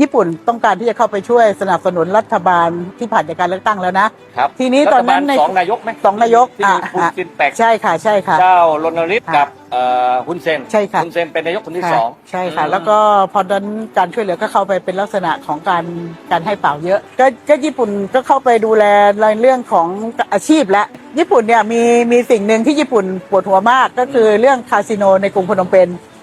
ญี่ปุ่นต้องการที่จะเข้าไปช่วยสนับสนุนรัฐบาลที่ผ่านจากการเลือกตั้งแล้วนะ ครับทีนี้ตอนนั้นรัฐบาลในสองนายกไหมสองนายกที่อะมีคุณอะซินแปกใช่ค่ะใช่ค่ะเจ้ารณฤทธิ์ค่ะกับเอ่อฮุนเซนใช่ค่ะฮุนเซนเป็นนายกคนที่ค่ะสองใช่ค่ะอืมแล้วก็พอตอนการช่วยเหลือก็เข้าไปเป็นลักษณะของการการให้เปล่าเยอะก็ก็ญี่ปุ่นก็เข้าไปดูแลในเรื่องของอาชีพและญี่ปุ่นเนี่ยมีมีสิ่งหนึ่งที่ญี่ปุ่นปวดหัวมากก็คือเรื่องคาสิโนในกรุงพนมเปญอ๋อ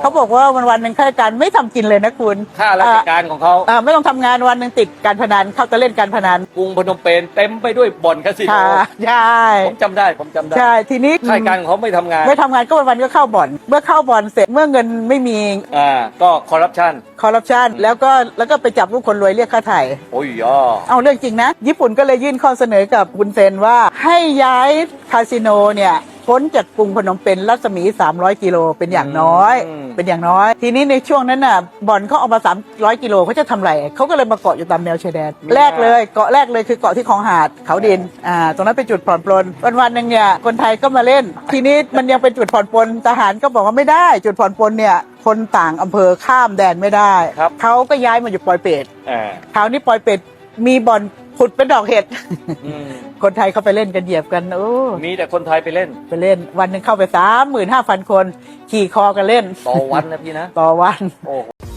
เขาบอกว่าวันวันๆหนึ่งข้าราชการไม่ทำกินเลยนะคุณข้าราชการของเขาอ่าไม่ต้องทำงานวันหนึ่งติดการพนันเข้าจะเล่นการพนันกรุงพนมเปญเต็มไปด้วยบ่อนคาสิโนค่ะใช่ผมจำได้ผมจำได้ใช่ทีนี้ข้าราชการของเขาไม่ทำงาน ไม่ทำงานก็วันๆก็เข้าบ่อน เมื่อเข้าบ่อนเสร็จเมื่อเงินไม่มีอ่าก็คอร์รัปชันคอร์รัปชันแล้วก็แล้วก็ไปจับลูกคนรวยเรียกค่าไถ่โอ้ยย่อเอาเรื่องจริงนะ ญี่ปุ่นก็เลยยื่นข้อเสนอกับคุณเซนว่าให้ย้ายคาสิโนเนี่ย พ้นจากกรุงพนมเปญรัศมี 300 กิโลเป็นอย่างน้อยเป็นอย่างน้อย ทีนี้ในช่วงนั้นน่ะบ่อนเขาเอามา 300 กิโลเขาจะทำไรเขาก็เลยมาเกาะอยู่ตามแนวชายแดนแรกเลยเกาะแรกเลยคือเกาะที่คลองหาดเขาดินอ่าตรงนั้นเป็นจุดผ่อนปลนวันวันๆหนึ่งเนี่ยคนไทยก็มาเล่น ทีนี้มันยังเป็นจุดผ่อนปลนทหารก็บอกว่าไม่ได้ จุดผ่อนปลนเนี่ยคนต่างอำเภอข้ามแดนไม่ได้เขาก็ย้ายมาอยู่ปอยเปต อ่า คราวนี้ปอยเป็ด มีบ่อนผุดเป็นดอกเห็ด อืมคนไทยเข้าไปเล่นกันเหยียบกันโอ้มีแต่คนไทยไปเล่น ไปเล่น วันหนึ่งเข้าไปสามหมื่นห้าพันคน ขี่คอกันเล่น ต่อวันนะพี่นะ ต่อวัน โอ้โห